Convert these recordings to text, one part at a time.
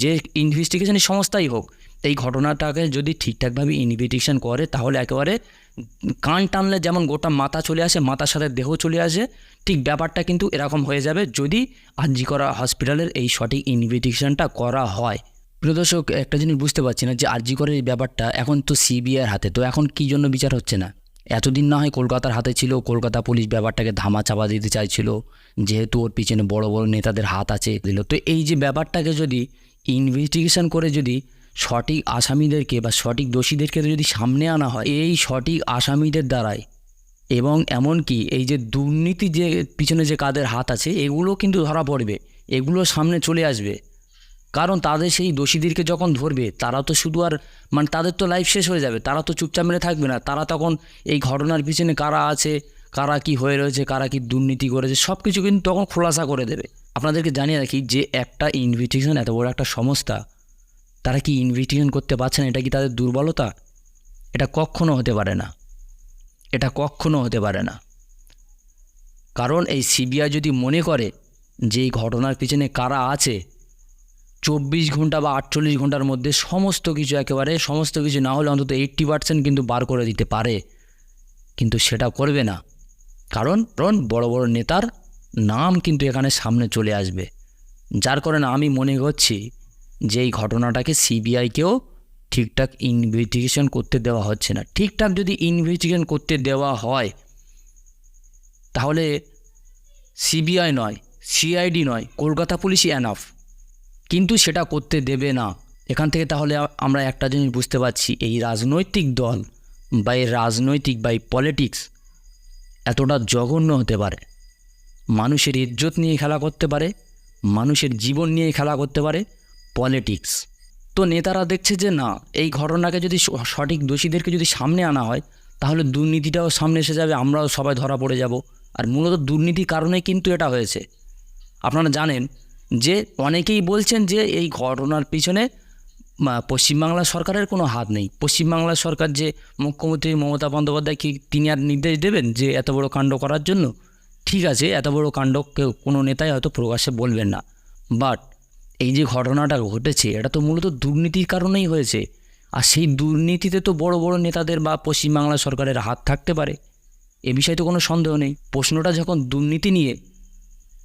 যে ইনভেস্টিগেশনের সংস্থাই হোক, এই ঘটনাটাকে যদি ঠিকঠাকভাবে ইনভেস্টিগেশন করে, তাহলে একেবারে কান টানলে যেমন গোটা মাথা চলে আসে, মাথার সাথে দেহ চলে আসে, ঠিক ব্যাপারটা কিন্তু এরকম হয়ে যাবে যদি আরজি করা হসপিটালের এই সঠিক ইনভেস্টিগেশনটা করা হয়। প্রিয় দর্শক, একটা জিনিস বুঝতে পারছি না যে আরজি করের এই ব্যাপারটা এখন তো সিবিআইয়ের হাতে, তো এখন কী জন্য বিচার হচ্ছে না? এতদিন না হয় কলকাতার হাতে ছিল, কলকাতা পুলিশ ব্যাপারটাকে ধামা চাপা দিতে চাইছিল, যেহেতু ওর পিছনে বড় বড় নেতাদের হাত আছে। দিল তো এই যে ব্যাপারটাকে যদি ইনভেস্টিগেশন করে যদি সঠিক আসামিদেরকে বা সঠিক দোষীদেরকে যদি সামনে আনা হয়, এই সঠিক আসামিদের দ্বারাই এবং এমনকি এই যে দুর্নীতি যে পিছনে যে কাদের হাত আছে, এগুলো কিন্তু ধরা পড়বে, এগুলো সামনে চলে আসবে। কারণ তাদের সেই দোষীদেরকে যখন ধরবে, তারা তো শুধু আর মানে তাদের তো লাইফ শেষ হয়ে যাবে, তারা তো চুপচাপ মেরে থাকবে না, তারা তখন এই ঘটনার পিছনে কারা আছে কারা কি হয়ে রয়েছে, কারা কি দুর্নীতি করেছে সব কিছু কিন্তু তখন খোলাসা করে দেবে। আপনাদেরকে জানিয়ে রাখি যে একটা ইনভিটেশন এত বড় একটা সংস্থা, তারা কি ইনভিটেশন করতে পারছে না? এটা কি তাদের দুর্বলতা? এটা কখনো হতে পারে না। এটা কখনো হতে পারে না। কারণ এই সিবিআই যদি মনে করে যে এই ঘটনার পিছনে কারা আছে, চব্বিশ ঘণ্টা বা আটচল্লিশ ঘণ্টার মধ্যে সমস্ত কিছু একেবারে, সমস্ত কিছু না হলে অন্তত এইট্টি পার্সেন্ট কিন্তু বার করে দিতে পারে। কিন্তু সেটা করবে না। কারণ কারণ বড় বড় নেতার নাম কিন্তু এখানে সামনে চলে আসবে। যার কারণে আমি মনে করছি যে এই ঘটনাটাকে সিবিআইকেও ঠিকঠাক ইনভেস্টিগেশন করতে দেওয়া হচ্ছে না। ঠিকঠাক যদি ইনভেস্টিগেশন করতে দেওয়া হয়, তাহলে সিবিআই নয় সিআইডি নয়, কলকাতা পুলিশই অ্যানাফ কিন্তু সেটা করতে দেবে না। এখান থেকে তাহলে আমরা একটা জিনিস বুঝতে পারছি, এই রাজনৈতিক দল বা এই রাজনৈতিক বা এই পলিটিক্স এতটা জঘন্য হতে পারে। মানুষের ইজ্জত নিয়ে খেলা করতে পারে, মানুষের জীবন নিয়ে খেলা করতে পারে পলিটিক্স তো নেতারা দেখছে যে না, এই ঘটনাকে যদি সঠিক দোষীদেরকে যদি সামনে আনা হয়, তাহলে দুর্নীতিটাও সামনে এসে যাবে, আমরাও সবাই ধরা পড়ে যাব। আর মূলত দুর্নীতির কারণে কিন্তু এটা হয়েছে। আপনারা জানেন যে অনেকেই বলছেন যে এই ঘটনার পিছনে পশ্চিমবাংলা সরকারের কোনো হাত নেই। পশ্চিমবাংলা সরকার যে মুখ্যমন্ত্রী মমতা বন্দ্যোপাধ্যায় কি তিনি আর নির্দেশ দেবেন যে এত বড় কাণ্ড করার জন্য? ঠিক আছে, এত বড় কাণ্ড কেউ, কোনো নেতাই হয়তো প্রকাশ্যে বলবেন না। বাট এই যে ঘটনাটা ঘটেছে, এটা তো মূলত দুর্নীতির কারণেই হয়েছে। আর সেই দুর্নীতিতে তো বড় বড় নেতাদের বা পশ্চিমবাংলা সরকারের হাত থাকতে পারে। এ বিষয়ে তো কোনো সন্দেহ নেই। প্রশ্নটা যখন দুর্নীতি নিয়ে,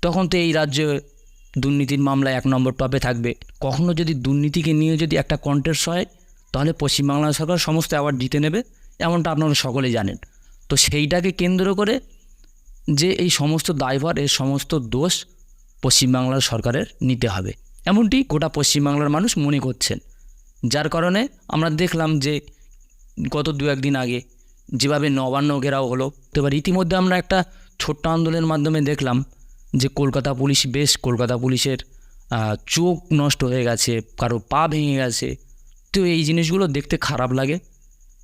তখন তো এই রাজ্যে দুর্নীতির মামলা এক নম্বর টপে থাকবে। কখনো যদি দুর্নীতিকে নিয়ে যদি একটা কন্টেস্ট হয়, তাহলে পশ্চিমবাংলা সরকার সমস্ত অ্যাওয়ার্ড জিতে নেবে, এমনটা আপনারা সকলেই জানেন। তো সেইটাকে কেন্দ্র করে যে এই সমস্ত দায়ভার, এই সমস্ত দোষ পশ্চিমবাংলার সরকারের নিতে হবে। এমনটি গোটা পশ্চিমবাংলার মানুষ মনে করছেন। যার কারণে আমরা দেখলাম যে গত দু একদিন আগে যেভাবে নবান্ন ঘেরাও হলো এবার ইতিমধ্যে আমরা একটা ছোট্ট আন্দোলনের মাধ্যমে দেখলাম যে কলকাতা পুলিশ, বেশ কলকাতা পুলিশের চোখ নষ্ট হয়ে গেছে, কারও পা ভেঙে গেছে। তো এই জিনিসগুলো দেখতে খারাপ লাগে।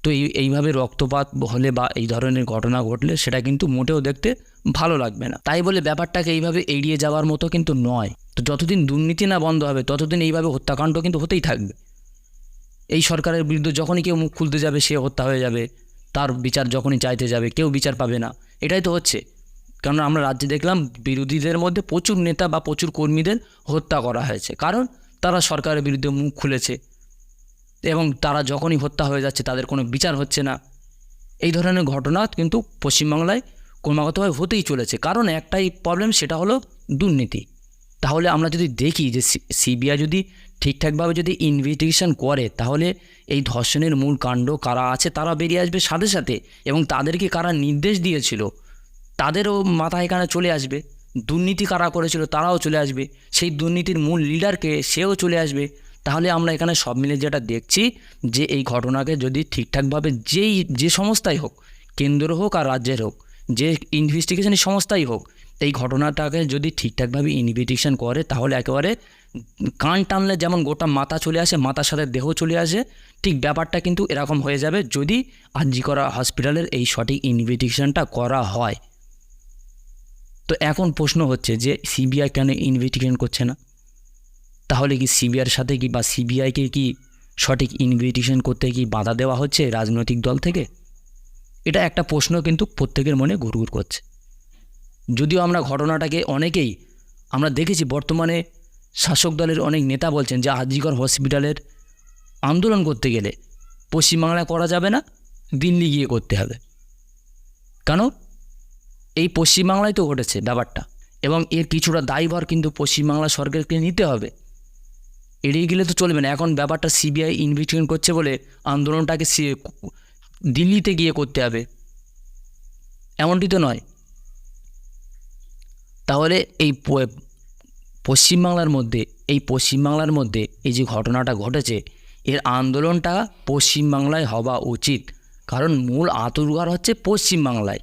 তো এই, এইভাবে রক্তপাত হলে বা এই ধরনের ঘটনা ঘটলে সেটা কিন্তু মোটেও দেখতে ভালো লাগবে না। তাই বলে ব্যাপারটাকে এইভাবে এড়িয়ে যাওয়ার মতো কিন্তু নয়। তো যতদিন দুর্নীতি না বন্ধ হবে, ততদিন এইভাবে হত্যাকাণ্ড কিন্তু হতেই থাকবে। এই সরকারের বিরুদ্ধে যখনই কেউ মুখ খুলতে যাবে, সে হত্যা হয়ে যাবে। তার বিচার যখনই চাইতে যাবে, কেউ বিচার পাবে না। এটাই তো হচ্ছে। কারণ আমরা রাজ্যে দেখলাম বিরোধীদের মধ্যে প্রচুর নেতা বা প্রচুর কর্মীদের হত্যা করা হয়েছে। কারণ তারা সরকারের বিরুদ্ধে মুখ খুলেছে এবং তারা যখনই হত্যা হয়ে যাচ্ছে তাদের কোনো বিচার হচ্ছে না। এই ধরনের ঘটনা কিন্তু পশ্চিমবাংলায় ক্রমাগতভাবে হতেই চলেছে। কারণ একটাই প্রবলেম সেটা হলো দুর্নীতি। তাহলে আমরা যদি দেখি যে সিবিআই যদি ঠিকঠাকভাবে যদি ইনভেস্টিগেশন করে, তাহলে এই ধর্ষণের মূল কাণ্ড কারা আছে তারা বেরিয়ে আসবে সাথে সাথে এবং তাদেরকে কারা নির্দেশ দিয়েছিল তাদেরও মাথায় এখানে চলে আসবে। দুর্নীতি কারা করেছিল তারাও চলে আসবে। সেই দুর্নীতির মূল লিডারকে সেও চলে আসবে। তাহলে আমরা এখানে সব মিলে যেটা দেখছি, যে এই ঘটনাকে যদি ঠিকঠাকভাবে যেই, যে সংস্থাই হোক, কেন্দ্র হোক আর রাজ্যের হোক, যে ইনভেস্টিগেশনের সংস্থাই হোক, এই ঘটনাটাকে যদি ঠিকঠাকভাবে ইনভেস্টিগেশন করে, তাহলে একেবারে কান টানলে যেমন গোটা মাথা চলে আসে, মাথার সাথে দেহ চলে আসে, ঠিক ব্যাপারটা কিন্তু এরকম হয়ে যাবে যদি আরজি করা হসপিটালের এই সঠিক ইনভেস্টিগেশনটা করা হয়। তো এখন প্রশ্ন হচ্ছে যে সিবিআই কেন ইনভেস্টিগেশন করছে না? তাহলে কি সিবিআইয়ের সাথে কি বা সিবিআইকে কি সঠিক ইনভেস্টিগেশন করতে কি বাধা দেওয়া হচ্ছে রাজনৈতিক দল থেকে? এটা একটা প্রশ্ন কিন্তু প্রত্যেকের মনে ঘুরঘুর করছে। যদিও আমরা ঘটনাটাকে অনেকেই, আমরা দেখেছি বর্তমানে শাসক দলের অনেক নেতা বলছেন যে আজিগর হসপিটালের আন্দোলন করতে গেলে পশ্চিমবাংলায় করা যাবে না, দিল্লি গিয়ে করতে হবে। কেন? এই পশ্চিমবাংলায় তো ঘটেছে ব্যাপারটা। এবং এর কিছুটা দায়ভার কিন্তু পশ্চিমবাংলা সরকারকে নিতে হবে। এড়িয়ে গেলে তো চলবে না। এখন ব্যাপারটা সিবিআই ইনভেস্টিগেশন করছে বলে আন্দোলনটাকে দিল্লিতে গিয়ে করতে হবে। এমনটি তো নয়। তাহলে এই পশ্চিমবাংলার মধ্যে, এই পশ্চিমবাংলার মধ্যে এই যে ঘটনাটা ঘটেছে, এর আন্দোলনটা পশ্চিমবাংলায় হওয়া উচিত। কারণ মূল আতুরঘর হচ্ছে পশ্চিমবাংলায়।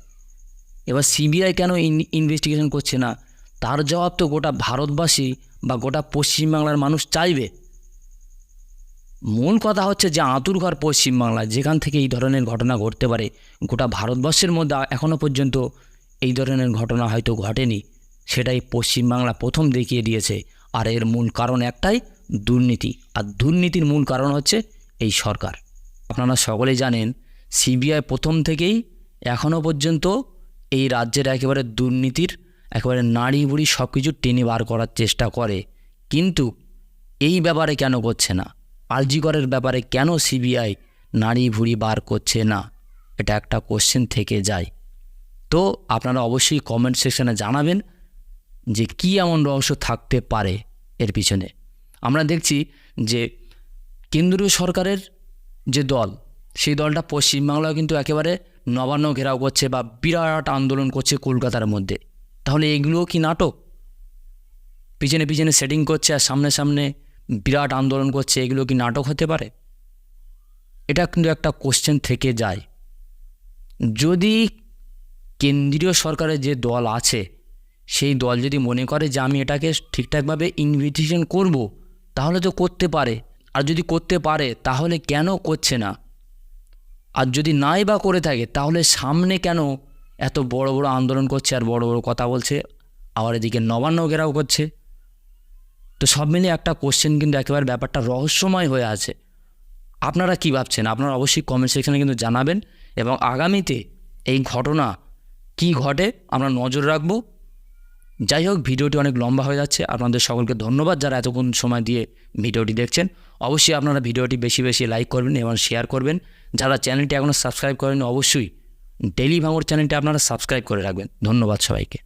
এবার সিবিআই কেন ইনভেস্টিগেশন করছে না? তার জবাব তো গোটা ভারতবাসী বা গোটা পশ্চিমবাংলার মানুষ চাইবে। মূল কথা হচ্ছে যে আতুরঘর পশ্চিমবাংলা যেখান থেকে এই ধরনের ঘটনা ঘটতে পারে, গোটা ভারতবর্ষের মধ্যে এখনও পর্যন্ত এই ধরনের ঘটনা হয়তো ঘটেনি। সেটাই পশ্চিমবাংলা প্রথম দেখিয়ে দিয়েছে। আর এর মূল কারণ একটাই, দুর্নীতি। আর দুর্নীতির মূল কারণ হচ্ছে এই সরকার। আপনারা সকলেই জানেন, সিবিআই প্রথম থেকেই এখনও পর্যন্ত এই রাজ্যের একেবারে দুর্নীতির, একেবারে নাড়ি বুড়ি সব কিছু টেনে বার করার চেষ্টা করে। কিন্তু এই ব্যাপারে কেন করছে না? আলজিগরের ব্যাপারে কেন সিবিআই নাড়ি ভুড়ি বার করছে না? এটা একটা কোশ্চেন থেকে যায়। তো আপনারা অবশ্যই কমেন্ট সেকশনে জানাবেন যে কী এমন রহস্য থাকতে পারে এর পিছনে। আমরা দেখছি যে কেন্দ্রীয় সরকারের যে দল, সেই দলটা পশ্চিমবাংলাও কিন্তু একেবারে নবান্ন ঘেরাও করছে বা বিরাট আন্দোলন করছে কলকাতার মধ্যে। তাহলে এগুলোও কি নাটক? পিছনে পিছনে সেটিং করছে আর সামনে সামনে বিরাট আন্দোলন করছে, এগুলো কি নাটক হতে পারে? এটা কিন্তু একটা কোশ্চেন থেকে যায়। যদি কেন্দ্রীয় সরকারের যে দল আছে, সেই দল যদি মনে করে যে আমি এটাকে ঠিকঠাকভাবে ইনভিটেশন করব, তাহলে তো করতে পারে। আর যদি করতে পারে, তাহলে কেন করছে না? আর যদি নাই বা করে থাকে, তাহলে সামনে কেন এত বড় বড় আন্দোলন করছে আর বড় বড় কথা বলছে? আবার এদিকে নবান্ন ঘেরাও করছে। তো সব মিলিয়ে একটা কোশ্চেন কিন্তু একেবারে ব্যাপারটা রহস্যময় হয়ে আছে। আপনারা কি ভাবছেন? আপনারা অবশ্যই কমেন্ট সেকশনে কিন্তু জানাবেন এবং আগামীতে এই ঘটনা কি ঘটে আমরা নজর রাখব। যাই হোক, ভিডিওটি অনেক লম্বা হয়ে যাচ্ছে। আপনাদের সকলকে ধন্যবাদ যারা এতক্ষণ সময় দিয়ে ভিডিওটি দেখছেন। অবশ্যই আপনারা ভিডিওটি বেশি বেশি লাইক করবেন এবং শেয়ার করবেন। যারা চ্যানেলটি এখনও সাবস্ক্রাইব করেন অবশ্যই ডেলি ভাঙর চ্যানেলটি আপনারা সাবস্ক্রাইব করে রাখবেন। ধন্যবাদ সবাইকে।